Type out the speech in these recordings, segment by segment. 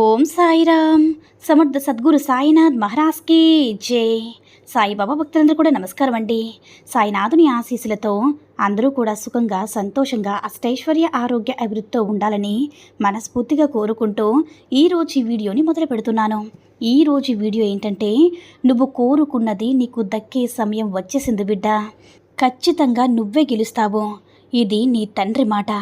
Om Sairam. Samarth Sadguru Sainath మహారాజ్కి జై. సాయిబాబా భక్తులందరూ కూడా నమస్కారం అండి. సాయినాథుని ఆశీస్సులతో అందరూ కూడా సుఖంగా సంతోషంగా అష్టైశ్వర్య ఆరోగ్య అభివృద్ధితో ఉండాలని మనస్ఫూర్తిగా కోరుకుంటూ ఈరోజు ఈ వీడియోని మొదలు పెడుతున్నాను. ఈరోజు వీడియో ఏంటంటే నువ్వు కోరుకున్నది నీకు దక్కే సమయం వచ్చేసింది బిడ్డ. ఖచ్చితంగా నువ్వే గెలుస్తావు. ఇది నీ తండ్రి మాట.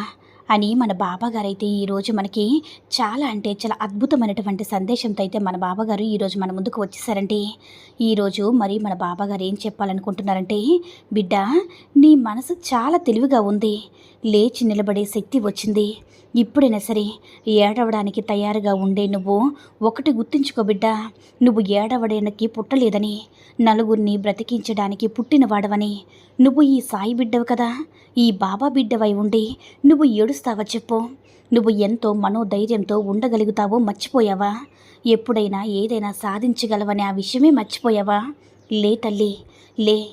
అని మన బాబాగారైతే ఈరోజు మనకి చాలా అంటే చాలా అద్భుతమైనటువంటి సందేశంతో అయితే మన బాబాగారు ఈరోజు మన ముందుకు వచ్చేసారండి. ఈరోజు మరి మన బాబాగారు ఏం చెప్పాలనుకుంటున్నారంటే బిడ్డ నీ మనసు చాలా తెలివిగా ఉంది. లేచి నిలబడే శక్తి వచ్చింది. ఇప్పుడైనా సరే ఏడవడానికి తయారుగా ఉండే నువ్వు ఒకటి గుర్తుంచుకో బిడ్డ. నువ్వు ఏడవడానికి పుట్టలేదని నలుగురిని బ్రతికించడానికి పుట్టినవాడవని. నువ్వు ఈ సాయి బిడ్డవు కదా. ఈ బాబా బిడ్డవై ఉండి నువ్వు ఏడుస్తావా చెప్పు. నువ్వు ఎంతో మనోధైర్యంతో ఉండగలుగుతావో మర్చిపోయావా? ఎప్పుడైనా ఏదైనా సాధించగలవని ఆ విషయమే మర్చిపోయావా? లే తల్లి లే.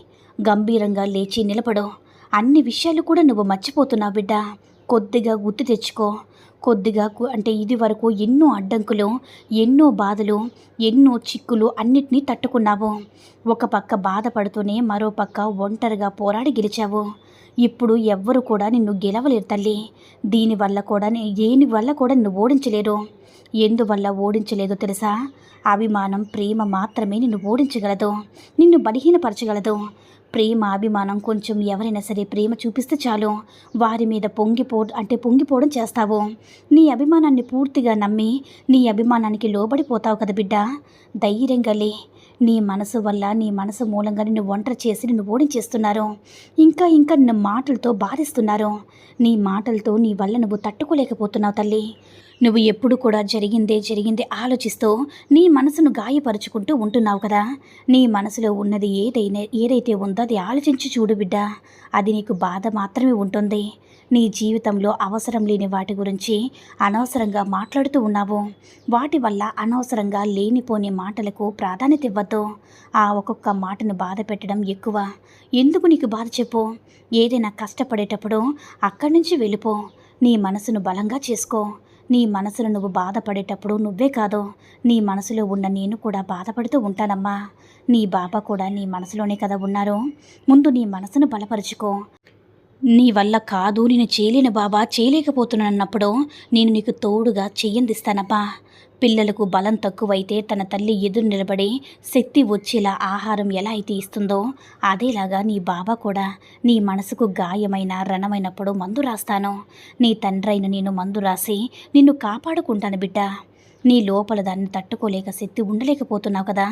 గంభీరంగా లేచి నిలబడు. అన్ని విషయాలు కూడా నువ్వు మర్చిపోతున్నావు బిడ్డ. కొద్దిగా గుర్తు తెచ్చుకో. కొద్దిగా అంటే ఇది వరకు ఎన్నో అడ్డంకులు ఎన్నో బాధలు ఎన్నో చిక్కులు అన్నిటినీ తట్టుకున్నావు. ఒక పక్క బాధపడుతూనే మరో పక్క ఒంటరిగా పోరాడి గెలిచావు. ఇప్పుడు ఎవ్వరు కూడా నిన్ను గెలవలేరు తల్లి. దీనివల్ల కూడా దేని వల్ల కూడా నిన్ను ఓడించలేరు. ఎందువల్ల ఓడించలేదో తెలుసా? అభిమానం ప్రేమ మాత్రమే నిన్ను ఓడించగలదు. నిన్ను బలహీనపరచగలదు. ప్రేమ అభిమానం కొంచెం ఎవరైనా సరే ప్రేమ చూపిస్తే చాలు. వారి మీద పొంగిపో అంటే పొంగిపోవడం చేస్తావు. నీ అభిమానాన్ని పూర్తిగా నమ్మి నీ అభిమానానికి లోబడిపోతావు కదా బిడ్డ. ధైర్యంగా లే. నీ మనసు వల్ల నీ మనసు మూలంగా నిన్ను ఒంటరి చేసి నిన్ను ఓడించేస్తున్నారు. ఇంకా ఇంకా నిన్ను మాటలతో బాధిస్తున్నారు. నీ మాటలతో నీ వల్ల నువ్వు తట్టుకోలేకపోతున్నావు తల్లి. నువ్వు ఎప్పుడు కూడా జరిగిందే జరిగిందే ఆలోచిస్తూ నీ మనసును గాయపరుచుకుంటూ ఉంటున్నావు కదా. నీ మనసులో ఉన్నది ఏదైనా ఏదైతే ఉందో అది ఆలోచించి చూడు బిడ్డ. అది నీకు బాధ మాత్రమే ఉంటుంది. నీ జీవితంలో అవసరం లేని వాటి గురించి అనవసరంగా మాట్లాడుతూ ఉన్నావు. వాటి వల్ల అనవసరంగా లేనిపోని మాటలకు ప్రాధాన్యత ఇవ్వద్దు. ఆ ఒక్కొక్క మాటను బాధ పెట్టడం ఎక్కువ. ఎందుకు నీకు బాధ చెప్పు? ఏదైనా కష్టపడేటప్పుడు అక్కడి నుంచి వెళ్ళిపో. నీ మనసును బలంగా చేసుకో. నీ మనసులో నువ్వు బాధపడేటప్పుడు నువ్వే కాదు నీ మనసులో ఉన్న నేను కూడా బాధపడుతూ ఉంటానమ్మా. నీ బాబా కూడా నీ మనసులోనే కదా ఉన్నారు. ముందు నీ మనసును బలపరుచుకో. నీ వల్ల కాదు నేను చేయలేను బాబా. చేయలేకపోతున్నానన్నప్పుడు నేను నీకు తోడుగా చెయ్యందిస్తానబ్బా. పిల్లలకు బలం తక్కువైతే తన తల్లి ఎదురు నిలబడి శక్తి వచ్చేలా ఆహారం ఎలా అయితే ఇస్తుందో అదేలాగా నీ బాబా కూడా నీ మనసుకు గాయమైన రణమైనప్పుడు మందు రాస్తాను. నీ తండ్రైన నేను మందు రాసి నిన్ను కాపాడుకుంటాను బిడ్డ. నీ లోపల దాన్ని తట్టుకోలేక శక్తి ఉండలేకపోతున్నావు కదా.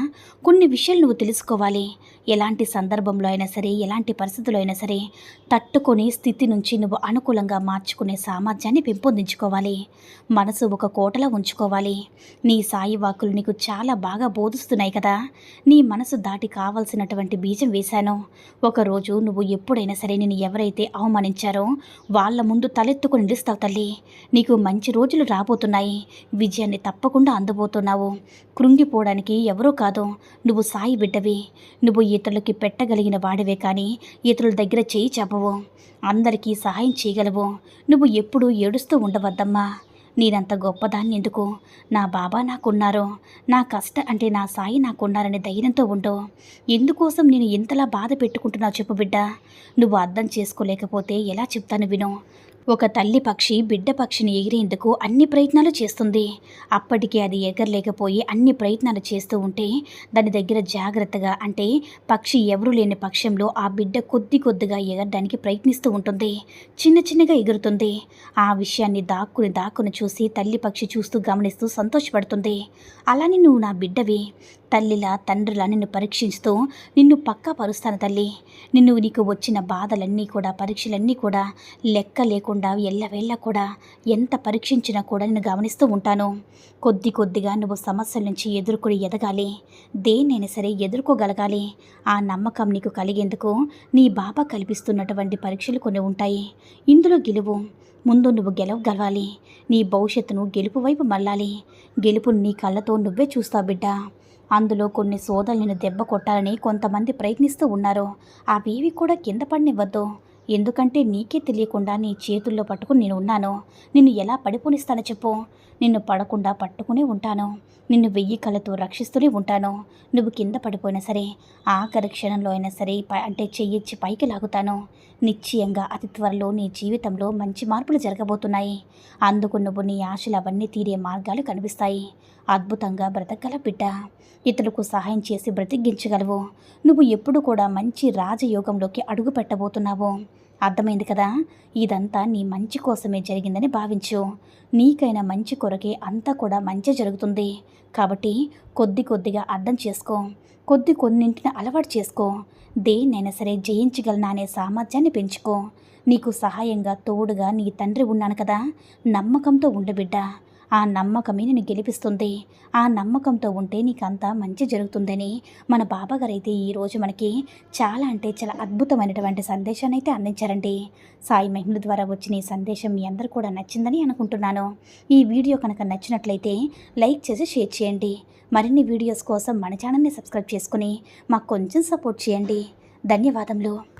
కొన్ని విషయాలు నువ్వు తెలుసుకోవాలి. ఎలాంటి సందర్భంలో అయినా సరే ఎలాంటి పరిస్థితుల్లో అయినా సరే తట్టుకొని స్థితి నుంచి నువ్వు అనుకూలంగా మార్చుకునే సామర్థ్యాన్ని పెంపొందించుకోవాలి. మనసు ఒక కోటలా ఉంచుకోవాలి. నీ సాయి వాక్కులు నీకు చాలా బాగా బోధిస్తున్నాయి కదా. నీ మనసు దాటి కావలసినటువంటి బీజం వేశాను. ఒకరోజు నువ్వు ఎప్పుడైనా సరే నేను ఎవరైతే అవమానించారో వాళ్ళ ముందు తలెత్తుకుని నిలుస్తావు తల్లి. నీకు మంచి రోజులు రాబోతున్నాయి. విజయాన్ని తప్ప తప్పకుండా అందబోతున్నావు. కృంగిపోవడానికి ఎవరూ కాదు. నువ్వు సాయి బిడ్డవి. నువ్వు ఇతరులకి పెట్టగలిగిన వాడివే కానీ ఇతరుల దగ్గర చేయి చెప్పవు అందరికీ సహాయం చేయగలవు. నువ్వు ఎప్పుడూ ఏడుస్తూ ఉండవద్దమ్మా. నేనంత గొప్పదాన్ని ఎందుకు? నా బాబా నాకున్నారు. నా కష్ట అంటే నా సాయి నాకున్నారనే ధైర్యంతో ఉండు. ఎందుకోసం నేను ఇంతలా బాధ పెట్టుకుంటున్నావు చెప్పు బిడ్డ. నువ్వు అర్థం చేసుకోలేకపోతే ఎలా చెప్తాను విను. ఒక తల్లి పక్షి బిడ్డ పక్షిని ఎగిరేందుకు అన్ని ప్రయత్నాలు చేస్తుంది. అప్పటికే అది ఎగరలేకపోయి అన్ని ప్రయత్నాలు చేస్తూ ఉంటే దాని దగ్గర జాగ్రత్తగా అంటే పక్షి ఎవరు లేని పక్షంలో ఆ బిడ్డ కొద్ది కొద్దిగా ఎగరడానికి ప్రయత్నిస్తూ ఉంటుంది. చిన్న చిన్నగా ఎగురుతుంది. ఆ విషయాన్ని దాక్కుని దాక్కుని చూసి తల్లి పక్షి చూస్తూ గమనిస్తూ సంతోషపడుతుంది. అలానే నువ్వు నా బిడ్డవి. తల్లిలా తండ్రిలా నిన్ను పరీక్షిస్తూ నిన్ను పక్కా పరుస్తాను తల్లి. నిన్ను నీకు వచ్చిన బాధలన్నీ కూడా పరీక్షలన్నీ కూడా లెక్క లేకుండా ఎల్లవేళ్ళ కూడా ఎంత పరీక్షించినా కూడా నేను గమనిస్తూ ఉంటాను. కొద్ది కొద్దిగా నువ్వు సమస్యల నుంచి ఎదుర్కొని ఎదగాలి. దేన్నైనా సరే ఎదుర్కోగలగాలి. ఆ నమ్మకం నీకు కలిగేందుకు నీ బాబా కల్పిస్తున్నటువంటి పరీక్షలు కొన్ని ఉంటాయి. ఇందులో గెలువు. ముందు నువ్వు గెలవగలవాలి నీ భవిష్యత్తును గెలుపు వైపు మళ్ళాలి. గెలుపును నీ కళ్ళతో నువ్వే చూస్తావు బిడ్డ. అందులో కొన్ని సోదరులను దెబ్బ కొట్టాలని కొంతమంది ప్రయత్నిస్తూ ఉన్నారు. అవేవి కూడా కింద పడినివ్వద్దు. ఎందుకంటే నీకే తెలియకుండా నీ చేతుల్లో పట్టుకుని నేను ఉన్నాను. నిన్ను ఎలా పడిపోనిస్తానో చెప్పు. నిన్ను పడకుండా పట్టుకునే ఉంటాను. నిన్ను వెయ్యి కళ్ళతో రక్షిస్తూనే ఉంటాను. నువ్వు కింద పడిపోయినా సరే ఆఖరి క్షణంలో అయినా సరే ప- అంటే చెయ్యిచ్చి పైకి లాగుతాను. నిశ్చయంగా అతి త్వరలో నీ జీవితంలో మంచి మార్పులు జరగబోతున్నాయి. అందుకు నువ్వు నీ ఆశలు అవన్నీ తీరే మార్గాలు కనిపిస్తాయి. అద్భుతంగా బ్రతకగల బిడ్డ. ఇతరులకు సహాయం చేసి బ్రతికించగలవు. నువ్వు ఎప్పుడు కూడా మంచి రాజయోగంలోకి అడుగు పెట్టబోతున్నావు. అర్థమైంది కదా? ఇదంతా నీ మంచి కోసమే జరిగిందని భావించు. నీకైనా మంచి కొరకే అంతా కూడా మంచి జరుగుతుంది. కాబట్టి కొద్ది కొద్దిగా అర్థం చేసుకో. కొద్ది కొన్నింటిని అలవాటు చేసుకో. దేన్నైనా సరే జయించగలనా అనే సామర్థ్యాన్ని పెంచుకో. నీకు సహాయంగా తోడుగా నీ తండ్రి ఉన్నాను కదా? నమ్మకంతో ఉండు బిడ్డ. ఆ నమ్మకమే నేను గెలిపిస్తుంది. ఆ నమ్మకంతో ఉంటే నీకంతా మంచి జరుగుతుందని మన బాబాగారు అయితే ఈరోజు మనకి చాలా అంటే చాలా అద్భుతమైనటువంటి సందేశాన్ని అయితే అందించారండి. సాయి మహిమల ద్వారా వచ్చిన ఈ సందేశం మీ అందరూ కూడా నచ్చిందని అనుకుంటున్నాను. ఈ వీడియో కనుక నచ్చినట్లయితే లైక్ చేసి షేర్ చేయండి. మరిన్ని వీడియోస్ కోసం మన ఛానల్ని సబ్స్క్రైబ్ చేసుకుని మాకు కొంచెం సపోర్ట్ చేయండి. ధన్యవాదములు.